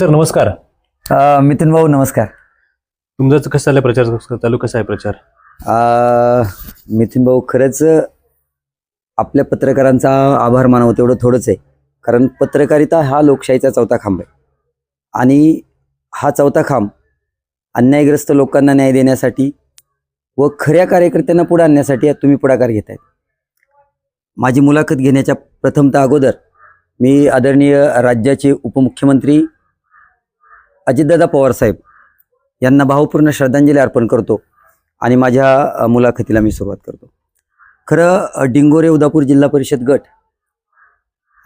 Sir नमस्कार. अ, मिथुन भाऊ नमस्कार. तुमचं कसं चाललंय प्रचार? कसं चालू कसा आहे प्रचार? अ, मिथुन भाऊ खरंच आपल्या पत्रकारांचा आभार मानावं तेवढं थोडंच आहे. कारण पत्रकारिता हा लोकशाहीचा चौथा खांब आहे. आणि हा चौथा खांब अन्यायग्रस्त लोकांना न्याय देण्यासाठी व खऱ्या कार्यकर्त्यांना पुढे आणण्यासाठी तुम्ही पुढाकार घेत आहेत माझी मुलाखत घेण्याच्या प्रथमतः अगोदर मी आदरणीय राज्याचे उपमुख्यमंत्री अजितदादा पवार साहेब यांना भावपूर्ण श्रद्धांजली अर्पण करतो आणि माझ्या मुलाखतीला मी सुरुवात करतो. खरं डिंगोरे उदापूर जिल्हा परिषद गट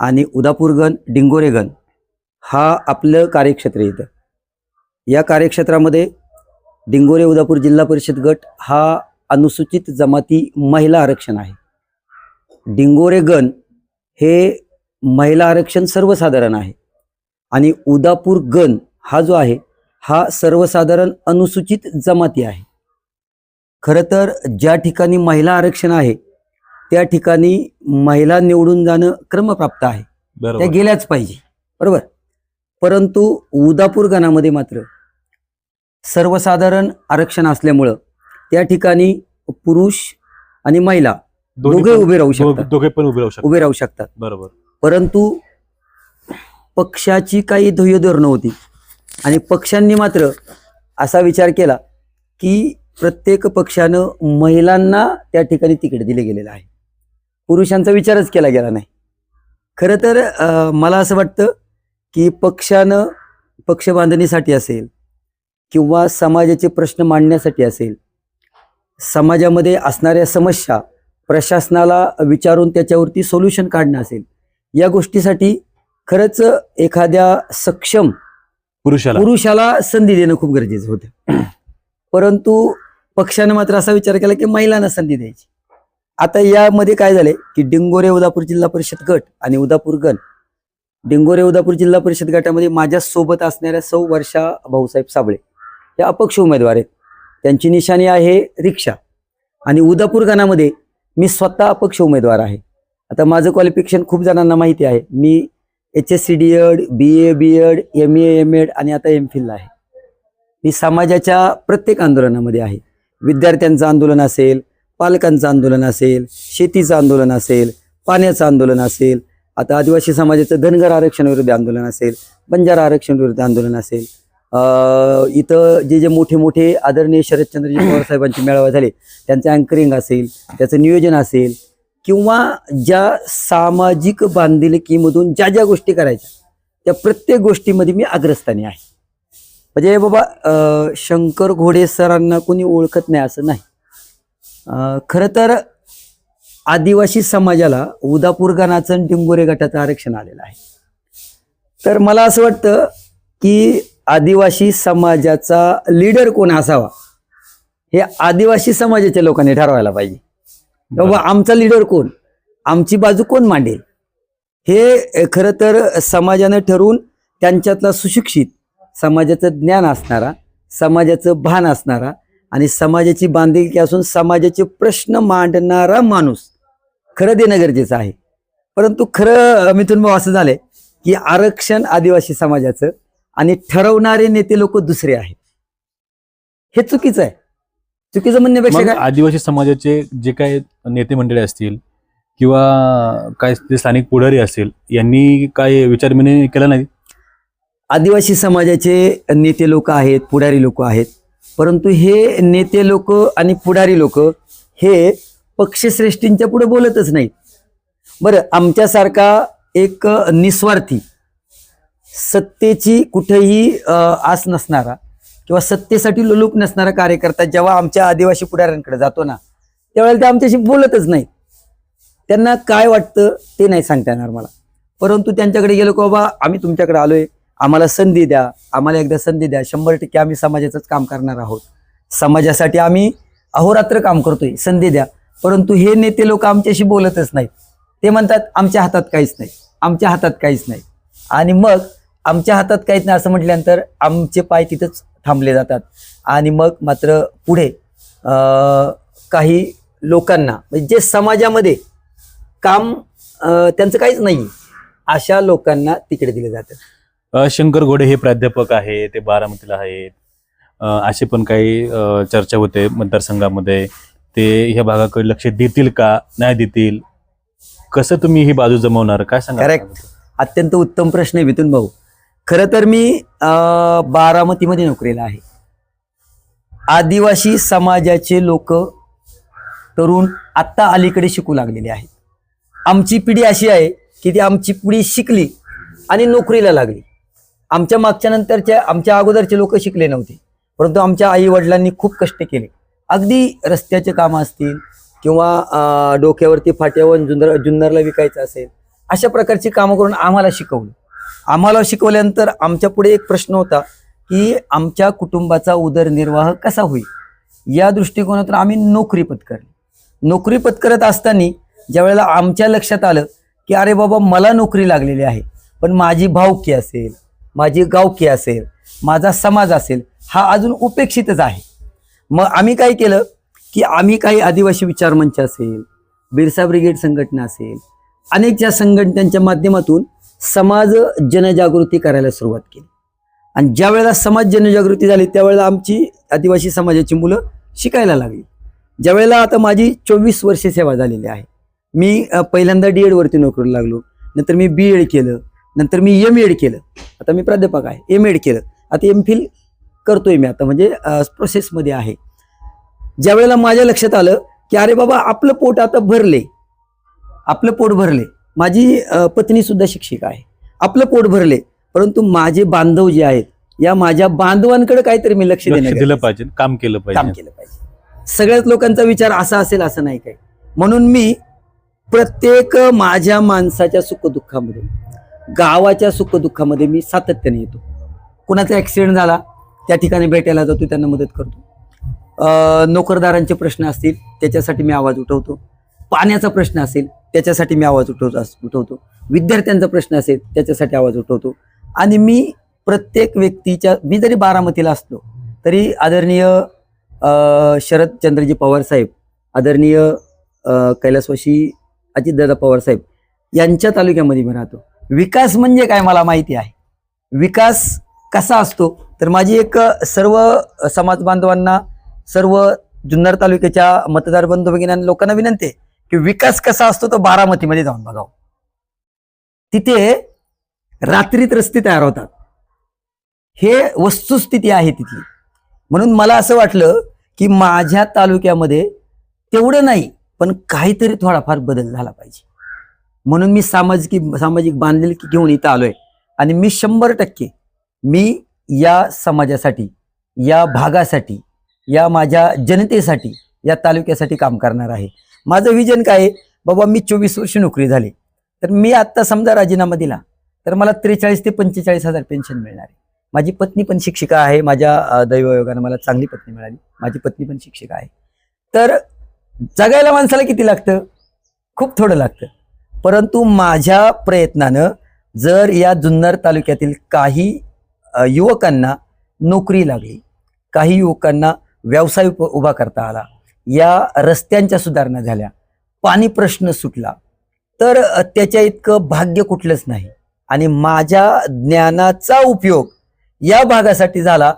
आणि उदापूर गण डिंगोरे गण हा आपलं कार्यक्षेत्र येतं या कार्यक्षेत्रामध्ये डिंगोरे उदापूर जिल्हा परिषद गट हा अनुसूचित जमाती महिला आरक्षण आहे. डिंगोरे गण हे महिला आरक्षण सर्वसाधारण आहे आणि उदापूर गण हा जो आहे हा सर्वसाधारण अनुसूचित जमाती आहे. खरं तर ज्या ठिकाणी महिला आरक्षण आहे त्या ठिकाणी महिला निवडून जाणं क्रमप्राप्त आहे. त्या गेल्याच पाहिजे. बरोबर? परंतु उदापूर गणामध्ये मात्र सर्वसाधारण आरक्षण असल्यामुळं त्या ठिकाणी पुरुष आणि महिला दोघे उभे राहू शकतात. दोघे पण उभे राहू शकतात. उभे राहू शकतात. बरोबर. परंतु पक्षाची काही ध्येयधोरणं नव्हती आणि पक्षांनी मात्र असा विचार केला की प्रत्येक पक्षानं महिलांना त्या ठिकाणी तिकीट दिले गेलेलं आहे. पुरुषांचा विचारच केला गेला नाही. खरं तर मला असं वाटतं की पक्षानं पक्षबांधणीसाठी असेल किंवा समाजाचे प्रश्न मांडण्यासाठी असेल समाजामध्ये असणाऱ्या समस्या प्रशासनाला विचारून त्याच्यावरती सोल्युशन काढणं असेल या गोष्टीसाठी खरंच एखाद्या सक्षम पुरुषाला. पुरुषाला संधी देणं खूप गरजेचं होतं. परंतु पक्षानं मात्र असा विचार केला की महिलांना संधी द्यायची. आता यामध्ये काय झालंय की डिंगोरे उदापूर जिल्हा परिषद गट आणि उदापूर गण डिंगोरे उदापूर जिल्हा परिषद गटामध्ये माझ्या सोबत असणाऱ्या सौ वर्षा भाऊसाहेब साबळे या अपक्ष उमेदवार आहेत. त्यांची निशाणी आहे रिक्षा. आणि उदापूर गणामध्ये मी स्वतः अपक्ष उमेदवार आहे. आता माझं क्वालिफिकेशन खूप जणांना माहिती आहे. मी H S C D Ed B A B Ed M A M Ed आणि आता एम फिल आहे. मी समाजाच्या प्रत्येक आंदोलनामध्ये आहे. विद्यार्थ्यांचं आंदोलन असेल पालकांचं आंदोलन असेल शेतीचं आंदोलन असेल पाण्याचं आंदोलन असेल आता आदिवासी समाजाचं धनगर आरक्षण विरुद्ध आंदोलन असेल बंजारा आरक्षण विरुद्ध आंदोलन असेल इथं जे जे मोठे मोठे आदरणीय शरदचंद्रजी पवार साहेबांचे मेळावे झाले त्यांचं अँकरिंग असेल त्याचं नियोजन असेल किंवा ज्या सामाजिक बांधिलकीमधून ज्या ज्या गोष्टी करायच्या त्या प्रत्येक गोष्टीमध्ये मी अग्रस्थानी आहे. म्हणजे बाबा शंकर घोडे सरांना कोणी ओळखत नाही असं नाही. खरं तर आदिवासी समाजाला उदापूर गणाचं आणि डिंगोरे गटाचं आरक्षण आलेलं आहे. तर मला असं वाटतं की आदिवासी समाजाचा लीडर कोण असावा हे आदिवासी समाजाच्या लोकांनी ठरवायला पाहिजे. बाबा आमचा लीडर कोण? आमची बाजू कोण मांडेल? हे खरं तर समाजानं ठरवून त्यांच्यातला सुशिक्षित समाजाचं ज्ञान असणारा समाजाचं भान असणारा आणि समाजाची बांधिलकी असून समाजाचे प्रश्न मांडणारा माणूस खरं देणं गरजेचं आहे. परंतु खरं अ, मिथुन भाऊ असं झालंय की आरक्षण आदिवासी समाजाचं आणि ठरवणारे नेते लोक दुसरे आहेत. हे चुकीचं आहे. चुकीचं म्हणण्यापेक्षा काय? आदिवासी समाजाचे जे काही नेते मंडळी असतील किंवा काय ते स्थानिक पुढारी असेल यांनी काय विचारविनिमय केला नाही? आदिवासी समाजाचे नेते लोक आहेत पुढारी लोक आहेत. परंतु हे नेते लोक आणि पुढारी लोक हे पक्षश्रेष्ठींच्या पुढे बोलतच नाहीत. बरं आमच्यासारखा एक निस्वार्थी सत्तेची कुठेही आस नसणारा किंवा सत्तेसाठी लोलूप नसणारा कार्यकर्ता जेव्हा आमच्या आदिवासी पुढाऱ्यांकडे जातो ना त्यावेळेला ते आमच्याशी बोलतच नाहीत. त्यांना काय वाटतं ते नाही सांगता येणार मला. परंतु त्यांच्याकडे गेलो की बाबा आम्ही तुमच्याकडे आलोय आम्हाला संधी द्या आम्हाला एकदा संधी द्या. शंभर टक्के आम्ही समाजाचंच काम करणार आहोत. समाजासाठी आम्ही अहोरात्र काम करतोय संधी द्या. परंतु हे नेते लोक आमच्याशी बोलतच नाहीत. ते म्हणतात आमच्या हातात काहीच नाही आमच्या हातात काहीच नाही. आणि मग आमच्या हातात काहीच नाही असं म्हटल्यानंतर आमचे पाय तिथंच थांबले जातात. आणि मग मात्र पुढे काही लोकांना म्हणजे जे समाजामध्ये काम त्यांचं काहीच नाही अशा लोकांना तिकडे दिले जातात. शंकर घोडे हे प्राध्यापक आहे ते बारामतीला आहेत. असे पण काही चर्चा होते मतदारसंघामध्ये. ते ह्या भागाकडे लक्ष देतील का? नाही देतील? कसं तुम्ही ही बाजू जमवणार? काय सांगा Correct. अत्यंत उत्तम प्रश्न आहे मिथून भाऊ. खरं तर मी बारामतीमध्ये नोकरीला आहे. आदिवासी समाजाचे लोक तरुण आत्ता अलीकडे शिकू लागलेले आहेत. आमची पिढी अशी आहे की ती आमची पिढी शिकली आणि नोकरीला लागली. आमच्या मागच्या नंतरच्या आमच्या अगोदरचे लोक शिकले नव्हते. परंतु आमच्या आई वडिलांनी खूप कष्ट केले. अगदी रस्त्याचे कामं असतील किंवा डोक्यावरती फाट्यावर जुन्नर जुन्नरला विकायचं असेल अशा प्रकारची कामं करून आम्हाला शिकवलं. आम्हाला शिकवल्यानंतर आमच्या पुढे एक प्रश्न होता की आमच्या कुटुंबाचा उदरनिर्वाह कसा होईल? या दृष्टिकोनातून आम्ही नोकरी पत्करली. नोकरी पत्करत असताना ज्यावेळेला आमच्या लक्षात आलं की अरे बाबा मला नोकरी लागलेली आहे पण माझी भावकी असेल माझी गावकी असेल माझा समाज असेल हा अजून उपेक्षितच आहे. मग आम्ही काय केलं की आम्ही काही आदिवासी विचार मंच असेल बिरसा ब्रिगेड संघटना असेल अनेक ज्या संघटनांच्या माध्यमातून समाज जनजागृती करायला सुरुवात केली. आणि ज्या वेळेला समाज जनजागृती झाली त्यावेळेला आमची आदिवासी समाजाची मुलं शिकायला लागली. ज्या वेळेला आता माझी चोवीस वर्षे सेवा झालेली आहे. मी पहिल्यांदा डी एडवरती नोकरीला लागलो. नंतर मी बी एड केलं. नंतर मी एम एड केलं. आता मी प्राध्यापक आहे. एम एड केलं. आता एम फिल करतोय मी आता. म्हणजे प्रोसेसमध्ये आहे. ज्या वेळेला माझ्या लक्षात आलं की अरे बाबा आपलं पोट आता भरले. आपलं पोट भरले. माझी अ, पत्नी सुद्धा शिक्षिका आहे. आपलं पोट भरले परंतु माझे बांधव जे आहेत या माझ्या बांधवांकडे काहीतरी मी लक्ष देणं दिलं. पाहिजे काम केलं काम पाहिजे केलं पाहिजे. सगळ्याच लोकांचा विचार असा असेल असं नाही काय म्हणून मी प्रत्येक माझ्या माणसाच्या सुखदुःखामध्ये गावाच्या सुखदुःखामध्ये मी सातत्याने येतो. कुणाचा ऍक्सिडेंट झाला त्या ठिकाणी भेटायला जातो त्यांना मदत करतो. नोकरदारांचे प्रश्न असतील त्याच्यासाठी मी आवाज उठवतो. पाण्याचा प्रश्न असेल त्याच्यासाठी मी आवाज उठवतो उठवतो. विद्यार्थ्यांचा प्रश्न असेल त्याच्यासाठी आवाज उठवतो. आणि मी प्रत्येक व्यक्तीच्या मी जरी बारामतीला असलो तरी आदरणीय शरदचंद्रजी पवार साहेब आदरणीय कैलासवाशी अजितदादा पवार साहेब यांच्या तालुक्यामध्ये मी राहतो. विकास म्हणजे काय मला माहिती आहे. विकास कसा असतो? तर माझी एक सर्व समाज बांधवांना सर्व जुन्नर तालुक्याच्या मतदार बंधू भगिनी लोकांना विनंती आहे. की विकास कसा असतो तो बारामतीमध्ये जाऊन बघावं. तिथे रात्रीत रस्ते तयार होतात. हे वस्तुस्थिती आहे तिथली. म्हणून मला असं वाटलं की माझ्या तालुक्यामध्ये तेवढं नाही पण काहीतरी थोडाफार बदल झाला पाहिजे. म्हणून मी सामाजिक सामाजिक बांधिलकी घेऊन इथं आलोय. आणि मी शंभर टक्के मी या समाजासाठी या भागासाठी या माझ्या जनतेसाठी या तालुक्यासाठी काम करणार आहे. माझं विजन काय आहे? बाबा मी चोवीस वर्ष नोकरी झाली. तर मी आत्ता समजा राजीनामा दिला तर मला त्रेचाळीस ते पंचेचाळीस हजार पेन्शन मिळणार आहे. माझी पत्नी पण शिक्षिका आहे. माझ्या दैवयोगानं मला चांगली पत्नी मिळाली. माझी पत्नी पण शिक्षिका आहे. तर जगायला माणसाला किती लागतं? खूप थोडं लागतं. परंतु माझ्या प्रयत्नानं जर या जुन्नर तालुक्यातील काही युवकांना नोकरी लागली काही युवकांना व्यवसाय उप- उभा करता आला या रस्त्यांच्या सुधारणा झाल्या. पाणी प्रश्न सुटला. तर त्याच्या इतकं भाग्य कुठलंच नाही. आणि माझ्या ज्ञानाचा उपयोग या भागासाठी झाला.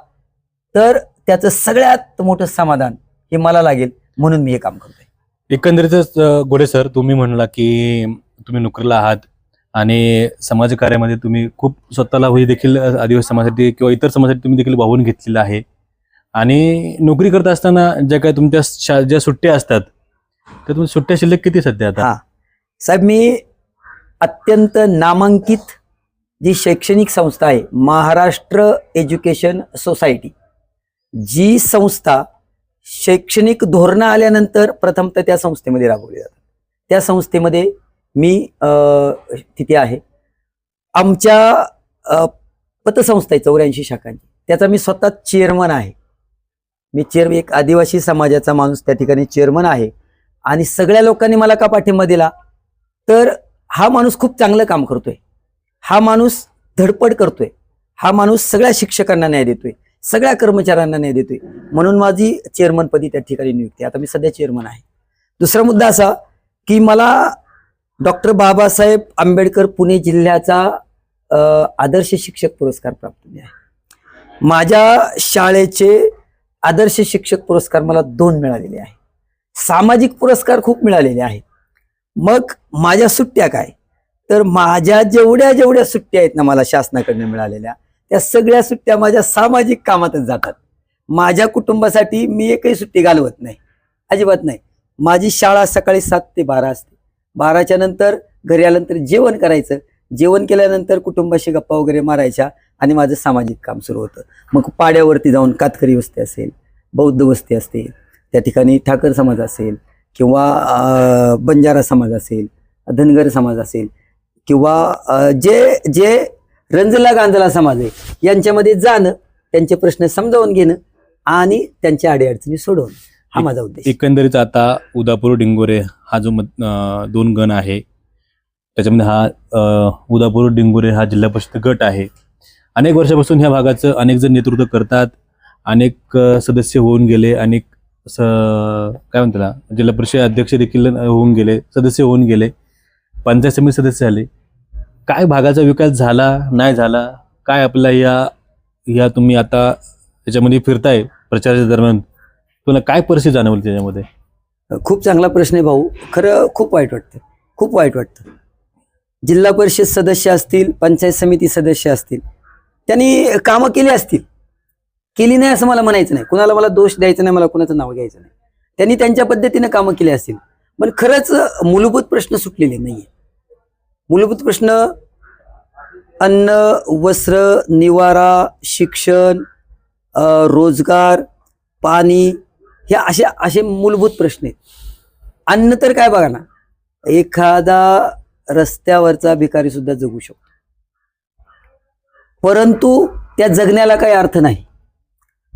तर त्याचं सगळ्यात मोठं समाधान हे मला लागेल. म्हणून मी हे काम करतोय. एकंदरीतच गोडे सर तुम्ही म्हणला की तुम्ही नोकरीला आहात आणि समाजकार्यामध्ये तुम्ही खूप स्वतःला देखील आदिवासी समाजासाठी किंवा इतर समाजासाठी तुम्ही देखील वाहून घेतलेलं आहे. आणि नोकरी करत असताना ज्या काय तुमच्या शा- ज्या सुट्ट्या असतात त्या तुम्ही सुट्ट्या शिल्लक किती सध्या आता? हा. साहेब मी अत्यंत नामांकित जी शैक्षणिक संस्था आहे महाराष्ट्र एज्युकेशन सोसायटी जी संस्था शैक्षणिक धोरणं आल्यानंतर प्रथमतः त्या संस्थेमध्ये राबवली जातात त्या संस्थेमध्ये मी अ, तिथे आहे. आमच्या अ, पतसंस्था आहे चौऱ्याऐंशी शाखांची. त्याचा मी स्वतः चेअरमन आहे. मी चेअर एक आदिवासी समाजाचा माणूस त्या ठिकाणी चेअरमन आहे. आणि सगळ्या लोकांनी मला का पाठिंबा दिला? तर हा माणूस खूप चांगलं काम करतोय. हा माणूस धडपड करतोय. हा माणूस सगळ्या शिक्षकांना न्याय देतोय. सगळ्या कर्मचाऱ्यांना न्याय देतोय. म्हणून माझी चेअरमनपदी त्या ठिकाणी नियुक्ती आता मी सध्या चेअरमन आहे. दुसरा मुद्दा असा की मला डॉक्टर बाबासाहेब आंबेडकर पुणे जिल्ह्याचा आदर्श शिक्षक पुरस्कार प्राप्त आहे. माझ्या शाळेचे आदर्श शिक्षक पुरस्कार मला दोन मिळालेले आहे. सामाजिक पुरस्कार खूप मिळालेले आहेत. मग माझ्या सुट्ट्या काय? तर माझ्या जेवढ्या जेवढ्या सुट्ट्या आहेत ना मला शासनाकडनं मिळालेल्या त्या सगळ्या सुट्ट्या माझ्या सामाजिक कामातच जातात. माझ्या कुटुंबासाठी मी एकही सुट्टी घालवत नाही. अजिबात नाही. माझी शाळा सकाळी सात ते बारा असते. बाराच्या नंतर घरी आल्यानंतर जेवण करायचं. जेवण केल्यानंतर कुटुंबाशी गप्पा वगैरे मारायच्या आणि माझं सामाजिक काम सुरू होतं. मग पाड्यावरती जाऊन कातकरी वस्ती असेल बौद्ध वस्ती असेल त्या ठिकाणी ठाकर समाज असेल किंवा बंजारा समाज असेल धनगर समाज असेल किंवा जे जे रंजला गांजला समाज आहे यांच्यामध्ये जाणं त्यांचे प्रश्न समजावून घेणं आणि त्यांच्या अडीअडचणी सोडवणं हा माझा उद्देश. एकंदरीत आता उदापूर डिंगोरे हा जो दोन गण आहे त्याच्यामध्ये हा उदापूर डिंगोरे हा जिल्हा परिषद गट आहे. अनेक वर्षापासून ह्या भागाचं अनेक जण नेतृत्व करतात अनेक सदस्य होऊन गेले अनेक स- काय म्हणतात जिल्हा परिषद अध्यक्ष देखील होऊन गेले सदस्य होऊन गेले पंचायत समिती सदस्य झाले. काय भागाचा विकास झाला नाही झाला काय आपला या या तुम्ही आता याच्यामध्ये फिरताय प्रचाराच्या दरम्यान? तुला काय परिस्थिती जाणवली त्याच्यामध्ये? खूप चांगला प्रश्न आहे भाऊ. खरं खूप वाईट वाटतं. खूप वाईट वाटतं. जिल्हा परिषद सदस्य असतील पंचायत समिती सदस्य असतील त्यांनी कामं केली असतील. केली नाही असं मला म्हणायचं नाही. कुणाला मला दोष द्यायचा नाही मला कुणाचं नाव घ्यायचं नाही. त्यांनी त्यांच्या पद्धतीने कामं केली असतील. पण खरंच मूलभूत प्रश्न सुटलेले नाहीये. मूलभूत प्रश्न अन्न वस्त्र निवारा शिक्षण रोजगार पाणी हे असे असे मूलभूत प्रश्न आहेत. अन्न तर काय बघा ना एखादा रस्त्यावरचा भिकारी सुद्धा जगू शकतो. परंतु त्या जगण्याला काही अर्थ नाही.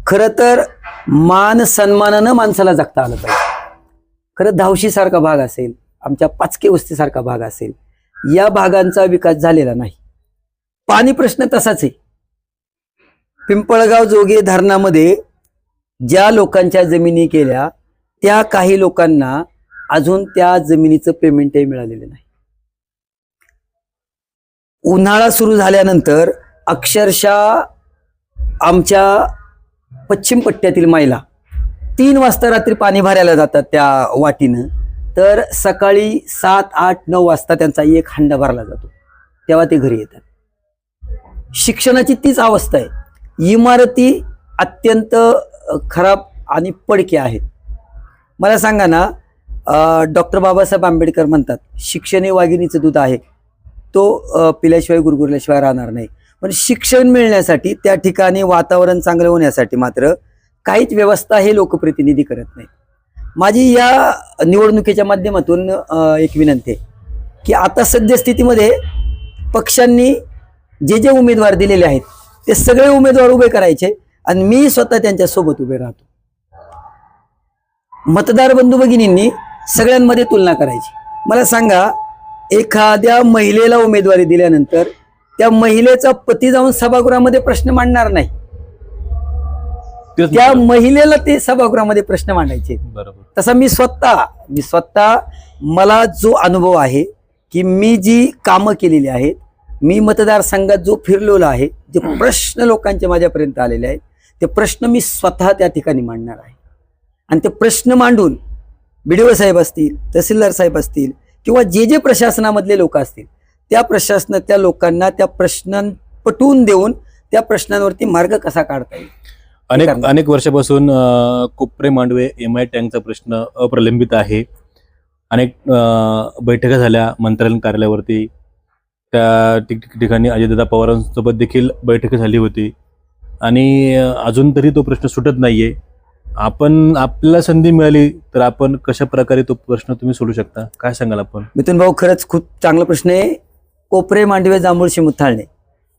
खरं तर मान सन्मानानं माणसाला जगता आलं पाहिजे. खरं धावशी सारखा भाग असेल आमच्या पाचके वस्तीसारखा भाग असेल या भागांचा विकास झालेला नाही. पाणी प्रश्न तसाच आहे. पिंपळगाव जोगे धरणामध्ये ज्या लोकांच्या जमिनी केल्या त्या काही लोकांना अजून त्या जमिनीचं पेमेंटही मिळालेलं नाही. उन्हाळा सुरू झाल्यानंतर अक्षरशः आमच्या पश्चिम पट्ट्यातील महिला तीन वाजता रात्री पाणी भरायला जातात त्या वाटीनं. तर सकाळी सात आठ नऊ वाजता त्यांचा एक हंडा भरला जातो. तेव्हा ते घरी येतात. शिक्षणाची तीच अवस्था आहे. इमारती अत्यंत खराब आणि पडक्या आहेत. मला सांगा ना डॉक्टर बाबासाहेब आंबेडकर म्हणतात शिक्षण हे वाघिणीचं दूध आहे. तो पिल्याशिवाय गुरगुरल्याशिवाय राहणार नाही. पण शिक्षण मिळण्यासाठी त्या ठिकाणी वातावरण चांगलं होण्यासाठी मात्र काहीच व्यवस्था हे लोकप्रतिनिधी करत नाही माझी या निवडणुकीच्या माध्यमातून एक विनंती आहे की आता सद्यस्थितीमध्ये पक्षांनी जे जे उमेदवार दिलेले आहेत ते सगळे उमेदवार उभे करायचे आणि मी स्वतः त्यांच्यासोबत उभे राहतो. मतदार बंधू भगिनींनी सगळ्यांमध्ये तुलना करायची. मला सांगा एखाद्या महिलेला उमेदवारी दिल्यानंतर त्या महिलेचा पती जाऊन सभागृहामध्ये प्रश्न मांडणार नाही. त्या. महिलेला ते सभागृहामध्ये प्रश्न मांडायचे. बरोबर. तसा मी स्वतः मी स्वतः मला जो अनुभव आहे की मी जी कामं केलेली आहेत मी मतदारसंघात जो फिरलेलो आहे जे प्रश्न लोकांचे माझ्यापर्यंत आलेले आहेत ते प्रश्न मी स्वतः त्या ठिकाणी मांडणार आहे. आणि ते प्रश्न मांडून बीडीओ साहेब असतील तहसीलदार साहेब असतील किंवा जे जे प्रशासनामधले लोक असतील त्या प्रशासनातल्या लोकांना त्या प्रश्नां पटवून देऊन त्या प्रश्नांवरती मार्ग कसा काढता येईल? अनेक. अनेक वर्षापासून कोपरे मांडवे एम आय टँकचा प्रश्न अप्रलंबित आहे. अनेक बैठका झाल्या मंत्रालय कार्यालयावरती. त्या ठिक- ठिकाणी अजयदादा पवारांसोबत देखील बैठक झाली होती. आणि अजून तरी तो प्रश्न सुटत नाहीये. आपण आपल्याला संधी मिळाली तर आपण कशा प्रकारे तो प्रश्न तुम्ही सोडू शकता? काय सांगाल आपण? मिथुन भाऊ खरंच खूप चांगला प्रश्न आहे. कोपरे मांडवे जांभूळ शिमुथाळणे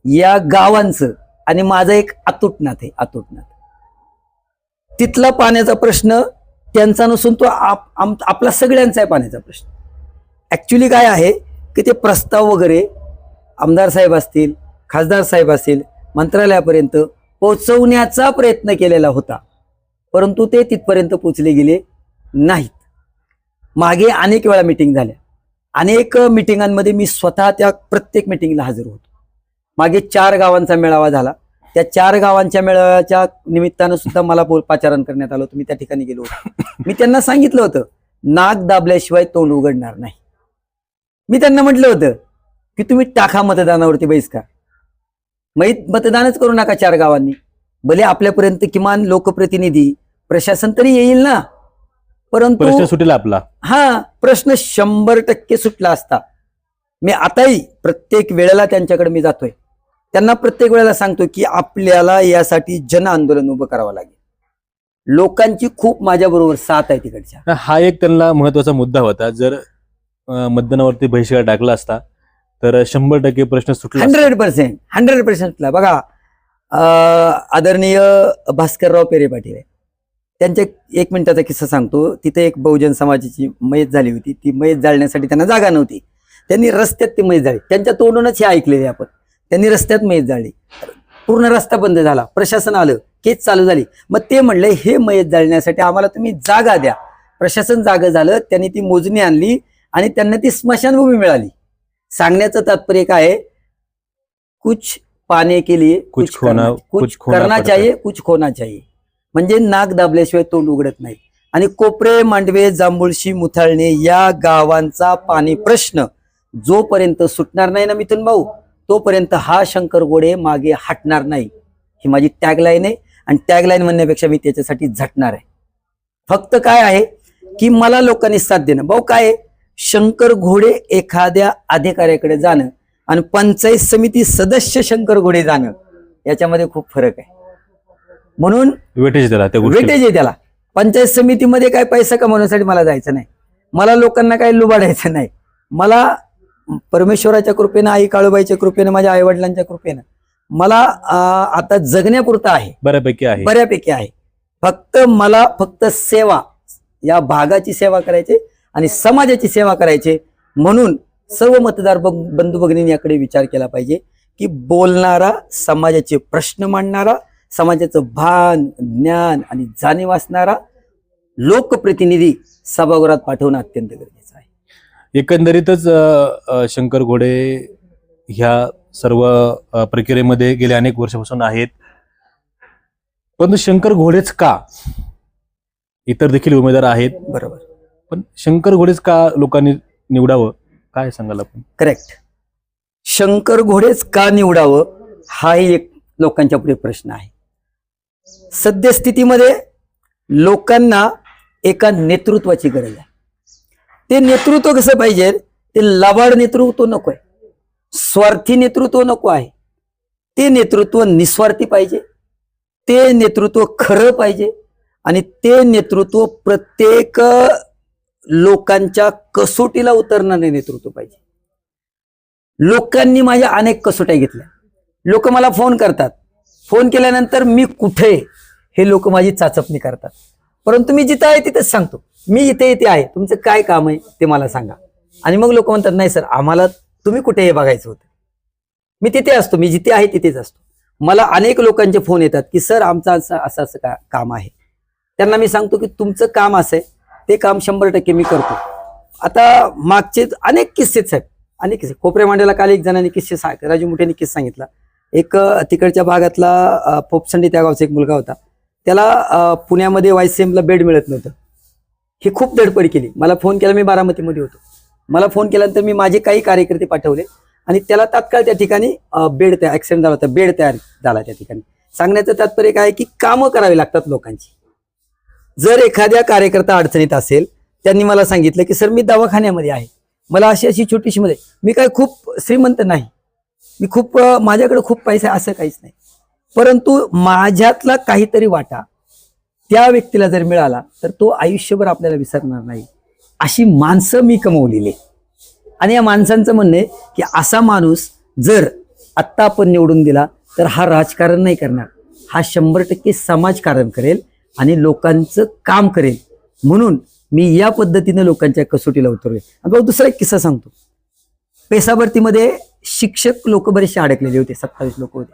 या गावांचं आणि माझा एक अतूट नात आहे अतूट नात तिथला पाण्याचा प्रश्न त्यांचा नसून तो आप- आम- आपला सगळ्यांचा आहे पाण्याचा प्रश्न. ॲक्च्युली काय आहे की ते प्रस्ताव वगैरे आमदार साहेब असतील खासदार साहेब असतील मंत्रालयापर्यंत पोहोचवण्याचा प्रयत्न केलेला होता. परंतु ते तिथपर्यंत पोचले गेले नाहीत. मागे अनेक वेळा मिटिंग झाल्या. अनेक मिटिंगांमध्ये मी स्वतः त्या प्रत्येक मिटिंगला हजर होतो. मागे चार गावांचा मेळावा झाला. त्या चार गावांच्या मेळाव्याच्या निमित्तानं सुद्धा मला पाचारण करण्यात आलं होतं. मी त्या ठिकाणी गेलो होतो. मी त्यांना सांगितलं होतं नाक दाबल्याशिवाय तोंड उघडणार नाही. मी त्यांना म्हटलं होतं की तुम्ही टाका मतदानावरती बहिष्कार. मैत मतदानच करू नका चार गावांनी. भले आपल्यापर्यंत किमान लोकप्रतिनिधी प्रशासन तरी येईल ना? परंतु प्रश्न सुटेल आपला. हा प्रश्न शंभर टक्के सुटला असता. मी आताही प्रत्येक वेळेला त्यांच्याकडे मी जातोय. त्यांना प्रत्येक वेळेला सांगतो की आपल्याला यासाठी जन आंदोलन उभं करावं लागेल. लोकांची खूप माझ्या बरोबर साथ आहे तिकडच्या. हा एक त्यांना महत्त्वाचा मुद्दा होता. जर अं, मतदानावरती बहिष्कार टाकला असता तर शंभर टक्के प्रश्न सुटला असता. हंड्रेड पर्सेंट हंड्रेड पर्सेंटला बघा आदरणीय भास्करराव पेरे पाटील आहे. त्यांच्या एक मिनिटाचा किस्सा सांगतो. तिथे एक बहुजन समाजाची मयत झाली होती. ती मयत जाळण्यासाठी त्यांना जागा नव्हती. त्यांनी रस्त्यात ती मयत जाळली त्यांच्या तोंडूनच हे ऐकलेले आपण. त्यांनी रस्त्यात मयत जाळली पूर्ण रस्ता बंद झाला. प्रशासन आलं. केस चालू झाली. मग ते म्हणले हे मयत जाळण्यासाठी आम्हाला तुम्ही जागा द्या. प्रशासन जागा झालं. त्यांनी ती मोजणी आणली आणि त्यांना ती स्मशानभूमी मिळाली. सांगण्याचं तात्पर्य काय कुछ पाने के लिए कुछ खोना- कुछ करना चाहिए कुछ खोना चाहिए। म्हणजे नाक दाबल्याशिवाय तोंड उघडत नाही. आणि कोपरे मांडवे जांभुळशी मुथाळणे या गावांचा पाणी प्रश्न जोपर्यंत सुटणार नाही ना मिथुन भाऊ तोपर्यंत हा शंकर गोडे मागे हटणार नाही. ही माझी टॅगलाईन आहे आणि टॅगलाईन म्हणण्यापेक्षा मी त्याच्यासाठी झटणार आहे. फक्त काय आहे की मला लोकांनी साथ देणं. भाऊ काय? शंकर घोडे एखाद्या अधिकाऱ्याकडे जाणं. आणि पंचायत समिती सदस्य शंकर घोडे जाणं याच्यामध्ये खूप फरक आहे. म्हणून वेटेज त्याला वेटेज आहे त्याला. पंचायत समितीमध्ये काय पैसा कमवण्यासाठी मला जायचं नाही. मला लोकांना काही लुबाडायचं नाही. मला परमेश्वराच्या कृपेनं आई काळूबाईच्या कृपेनं माझ्या आई वडिलांच्या कृपेनं मला आता जगण्यापुरतं आहे. बऱ्यापैकी आहे. बऱ्यापैकी आहे. फक्त मला फक्त सेवा या भागाची सेवा करायची आणि समाजाची सेवा करायची. म्हणून सर्व मतदार बंधू भगिनींनी याकडे विचार केला पाहिजे की बोलणारा समाजाचे प्रश्न मांडणारा समाजाचं भान ज्ञान आणि जाणीव असणारा लोकप्रतिनिधी सभागृहात पाठवणं अत्यंत गरजेचं आहे. एकंदरीतच शंकर घोडे ह्या सर्व प्रक्रियेमध्ये गेले अनेक वर्षापासून आहेत. पण शंकर घोडेच का? इतर देखील उमेदवार आहेत. बरोबर. पण शंकर घोडेच का लोकांनी निवडावं? काय सांगाल आपण? करेक्ट शंकर घोडेच का निवडावं? हाही एक लोकांच्या पुढे प्रश्न आहे. सद्यस्थितीमध्ये लोकांना एका नेतृत्वाची गरज आहे. ते नेतृत्व कसं पाहिजे? ते लबाड नेतृत्व नको आहे स्वार्थी नेतृत्व नको आहे. ते नेतृत्व निस्वार्थी पाहिजे. ते नेतृत्व खरं पाहिजे. आणि ते नेतृत्व प्रत्येक लोकांच्या कसोटीला उतरणारे नेतृत्व पाहिजे. लोकांनी माझ्या अनेक कसोट्या घेतल्या. लोक मला फोन करतात. फोन केल्यानंतर मी कुठे हे लोक माझी चाचपणी करतात. परंतु मी जिथं आहे तिथेच सांगतो. मी इथे इथे आहे. तुमचं काय काम आहे ते मला सांगा. आणि मग लोक म्हणतात नाही सर आम्हाला तुम्ही कुठे हे बघायचं होतं? मी तिथे असतो. मी जिथे आहे तिथेच असतो. मला अनेक लोकांचे फोन येतात की सर आमचं असं असं असं का काम आहे. त्यांना मी सांगतो की तुमचं काम असं आहे. ते काम शंभर टक्के मी करतो. आता मागचे अनेक किस्से साहेब अनेक किस्से. खोपरे मांड्याला काल एक जणांनी किस्से सांग राजू मुठेने किस्सा सांगितला. एक तिकडच्या भागातला पोपसंडी त्या गावचा एक मुलगा होता. त्याला अ, पुण्यामध्ये वायसीएमला बेड मिळत नव्हतं. ही खूप धडपड केली. मला फोन केला मी बारामतीमध्ये होतो. मला फोन केल्यानंतर मी माझे काही कार्यकर्ते पाठवले आणि त्याला तात्काळ त्या ठिकाणी बेड तयार ॲक्सिडेंट झाला होता. बेड तयार झाला त्या ठिकाणी. सांगण्याचं तात्पर्य काय आहे की कामं करावी लागतात लोकांची. जर एखाद्या कार्यकर्ता अडचणीत असेल त्यांनी मला सांगितलं की सर मी दवाखान्यामध्ये आहे. मला अशी अशी छोटीशी मध्ये मी काय खूप श्रीमंत नाही. मी खूप माझ्याकडे खूप पैसा असं काहीच नाही. परंतु माझ्यातला काहीतरी वाटा त्या व्यक्तीला जर मिळाला तर तो आयुष्यभर आपल्याला विसरणार नाही. अशी माणसं मी कमवलेली. आणि या माणसांचं म्हणणं आहे की असा माणूस जर आत्ता आपण निवडून दिला तर हा राजकारण नाही करणार. हा शंभर टक्के समाजकारण करेल. आणि लोकांचं काम करेन. म्हणून मी या पद्धतीने लोकांच्या कसोटीला उतरले आणि भाऊ दुसरा एक किस्सा सांगतो. पेसाभरतीमध्ये शिक्षक लोक बरेचसे अडकलेले होते सत्तावीस लोक होते.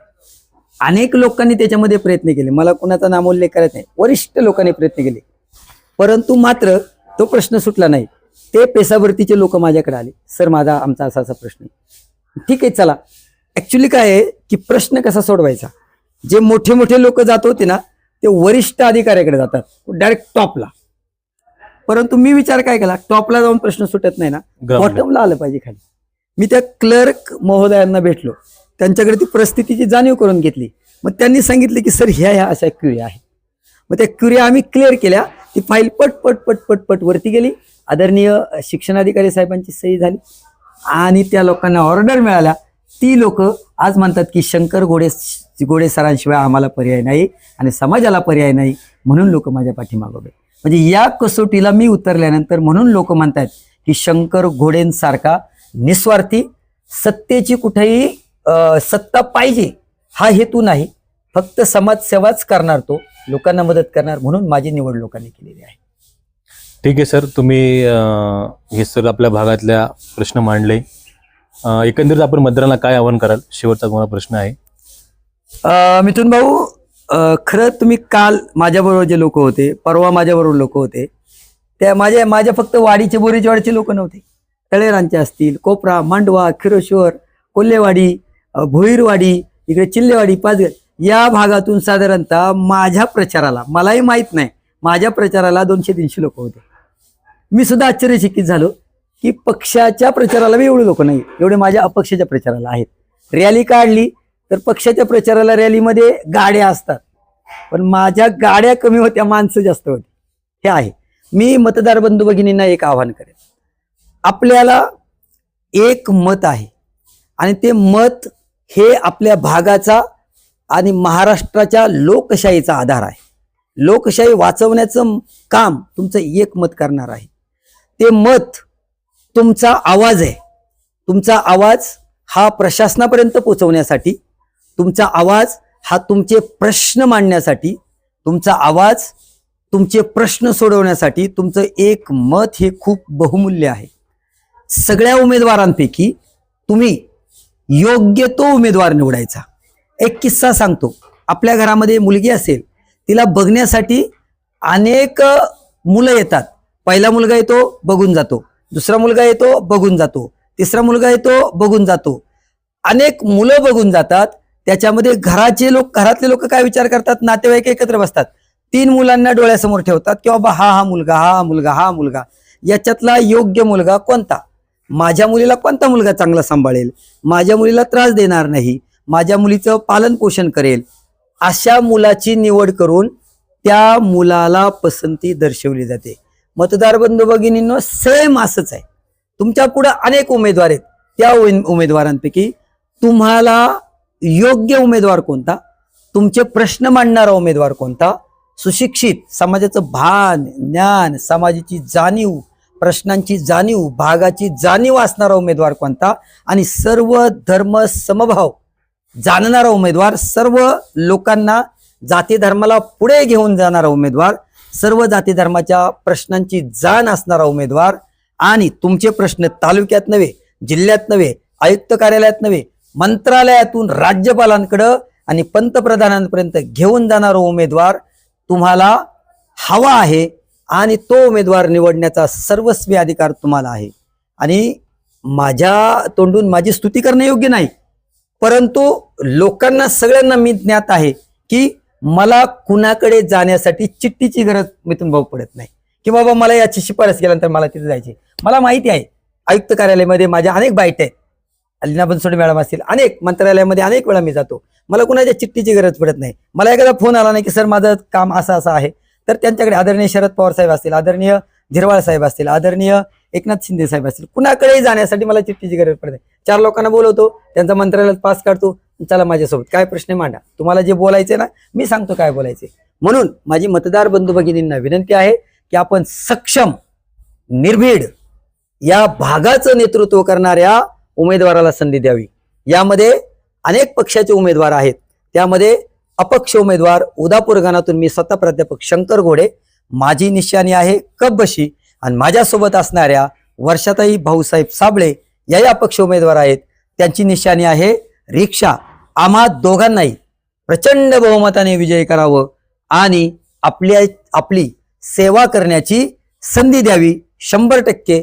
अनेक लोकांनी त्याच्यामध्ये प्रयत्न केले. मला कुणाचा नामोल्लेख करत नाही. वरिष्ठ लोकांनी प्रयत्न केले. परंतु मात्र तो प्रश्न सुटला नाही. ते पेसाभरतीचे लोक माझ्याकडे आले. सर माझा आमचा असा असा प्रश्न ठीक आहे चला. ऍक्च्युली काय आहे की प्रश्न कसा सोडवायचा? जे मोठे मोठे लोक जात होते ना ते वरिष्ठ अधिकाऱ्याकडे जातात डायरेक्ट टॉपला परंतु मी विचार काय केला टॉपला जाऊन प्रश्न सुटत नाही ना. बॉटमला आलं पाहिजे खाली. मी त्या क्लर्क महोदयांना भेटलो. त्यांच्याकडे ती परिस्थितीची जाणीव करून घेतली. मग त्यांनी सांगितले की सर ह्या ह्या अशा क्युरी आहे मग त्या क्युरी आम्ही क्लिअर केल्या. ती फाईल पट पट पट पट पट वरती गेली. आदरणीय शिक्षणाधिकारी साहेबांची सही झाली. आणि त्या लोकांना ऑर्डर मिळाल्या. ती लोक आज म्हणतात की शंकर गोडे गोडे सरांशिवाय आम्हाला पर्याय नाही आणि समाजाला पर्याय नाही म्हणून लोक माझ्या पाठीमागं उभे. म्हणजे या कसोटीला मी उतरल्यानंतर म्हणून लोक म्हणतात की शंकर घोडेंसारखा निस्वार्थी सत्तेची कुठेही सत्ता पाहिजे हा हेतू नाही. फक्त समाजसेवाच करणार तो लोकांना मदत करणार म्हणून माझी निवड लोकांनी केलेली आहे. ठीक आहे सर. तुम्ही हे सर आपल्या भागातल्या प्रश्न मांडले. एकंदरीत आपण मतदारांना काय आवाहन कराल? शेवटचा तुम्हाला प्रश्न आहे. मिथुन भाऊ खरं तुम्ही काल माझ्याबरोबर जे लोक होते परवा माझ्याबरोबर लोक होते त्या माझ्या माझ्या फक्त वाडीचे बोरीचे वाडीचे लोक नव्हते. तळेरांचे असतील कोपरा मांडवा खिरोश्वर कोल्हेवाडी भोईरवाडी इकडे चिल्लेवाडी पाचगड या भागातून साधारणतः माझ्या प्रचाराला मलाही माहीत नाही माझ्या प्रचाराला दोनशे तीनशे लोक होते. मी सुद्धा आश्चर्यचकित झालो की पक्षाच्या प्रचाराला बी एवढे लोक नाही एवढे माझ्या अपक्षाच्या प्रचाराला आहेत. रॅली काढली तर पक्षाच्या प्रचाराला रॅलीमध्ये गाड्या असतात. पण माझ्या गाड्या कमी होत्या माणसं जास्त होती. हे आहे. मी मतदार बंधू भगिनींना एक आव्हान करेन. आपल्याला एक मत आहे. आणि ते मत हे आपल्या भागाचा आणि महाराष्ट्राच्या लोकशाहीचा आधार आहे. लोकशाही वाचवण्याचं काम तुमचं एक मत करणार आहे. ते मत तुमचा आवाज आहे. तुमचा आवाज हा प्रशासनापर्यंत पोचवण्यासाठी तुमचा आवाज हा तुमचे प्रश्न मांडण्यासाठी तुमचा आवाज तुमचे प्रश्न सोडवण्यासाठी तुमचं एक मत हे खूप बहुमूल्य आहे. सगळ्या उमेदवारांपैकी तुम्ही योग्य तो उमेदवार निवडायचा. एक किस्सा सांगतो. आपल्या घरामध्ये मुलगी असेल तिला बघण्यासाठी अनेक मुलं येतात. पहिला मुलगा येतो बघून जातो. दुसरा मुलगा येतो बघून जातो. तिसरा मुलगा येतो बघून जातो. अनेक मुलं बघून जातात. त्याच्यामध्ये घराचे लोक घरातले लोक काय विचार करतात? नातेवाईक एकत्र बसतात. तीन मुलांना डोळ्यासमोर ठेवतात की बाबा हा हा मुलगा हा मुलगा हा मुलगा. याच्यातला योग्य मुलगा कोणता? माझ्या मुलीला कोणता मुलगा चांगला सांभाळेल? माझ्या मुलीला त्रास देणार नाही. माझ्या मुलीचं पालन पोषण करेल. अशा मुलाची निवड करून त्या मुलाला पसंती दर्शवली जाते. मतदार बंधू भगिनींनो सेम असंच आहे. तुमच्यापुढे अनेक उमेदवार आहेत. त्या उमे- उमेदवारांपैकी तुम्हाला योग्य उमेदवार कोणता? तुमचे प्रश्न मांडणारा उमेदवार कोणता? सुशिक्षित समाजाचं भान ज्ञान समाजाची जाणीव प्रश्नांची जाणीव भागाची जाणीव असणारा उमेदवार कोणता? आणि सर्व धर्म समभाव जाणणारा उमेदवार सर्व लोकांना जाती धर्माला पुढे घेऊन जाणारा उमेदवार सर्व जाती धर्माच्या प्रश्नांची जाण असणारा उमेदवार आणि तुमचे प्रश्न तालुक्यात नव्हे जिल्ह्यात नव्हे आयुक्त कार्यालयात नव्हे मंत्रालयातून राज्यपालांकडं आणि पंतप्रधानांपर्यंत घेऊन जाणारा उमेदवार तुम्हाला हवा आहे आणि तो उमेदवार निवडण्याचा सर्वस्वी अधिकार तुम्हाला आहे. आणि माझ्या तोंडून माझी स्तुती करणं योग्य नाही परंतु लोकांना सगळ्यांना मी ज्ञात आहे की मला कुणाकडे जाण्यासाठी चिठ्ठीची गरज मिथून भाऊ पडत नाही. की बाबा मला याची शिफारस केल्यानंतर मला तिथे जायची मला माहिती आहे आयुक्त कार्यालयामध्ये माझ्या अनेक बाईट आहेत. अलिना बनसोडे मॅडम असतील. अनेक मंत्रालयामध्ये अनेक वेळा मी जातो. मला कुणाच्या चिठ्ठीची गरज पडत नाही. मला एखादा फोन आला नाही की सर माझं काम असं असं आहे. तर त्यांच्याकडे आदरणीय शरद पवार साहेब असतील आदरणीय झिरवाळ साहेब असतील आदरणीय एकनाथ शिंदे साहेब असतील. कुणाकडेही जाण्यासाठी मला चिठ्ठीची गरज पडते चार लोकांना बोलवतो त्यांचा मंत्रालयात पास काढतो चला माझ्यासोबत. काय प्रश्न मांडा. तुम्हाला जे बोलायचे ना मी सांगतो काय बोलायचे म्हणून माझी मतदार बंधू भगिनींना विनंती आहे की आपण सक्षम निर्भीड या भागाचं नेतृत्व करणाऱ्या उमेदवाराला संधी द्यावी. यामध्ये अनेक पक्षाचे उमेदवार आहेत. त्यामध्ये अपक्ष उमेदवार उदापूर गणातून मी स्वतः प्राध्यापक शंकर घोडे माझी निशाणी आहे कब्बशी आणि माझ्यासोबत असणाऱ्या वर्षाताई भाऊसाहेब साबळे याही अपक्ष उमेदवार आहेत. त्यांची निशाणी आहे रिक्षा. आम्हा दोघांनाही प्रचंड बहुमताने विजय करावं आणि आपल्या आपली सेवा करण्याची संधी द्यावी. शंभर टक्के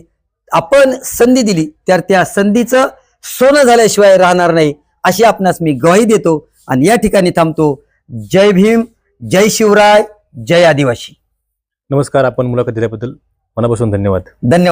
आपण संधी दिली तर त्या संधीचं सोनं झाल्याशिवाय राहणार नाही अशी आपणास मी ग्वाही देतो आणि या ठिकाणी थांबतो. जय भीम जय शिवराय जय आदिवासी. नमस्कार आपण मुलाखत दिल्याबद्दल मनापासून धन्यवाद. धन्यवाद.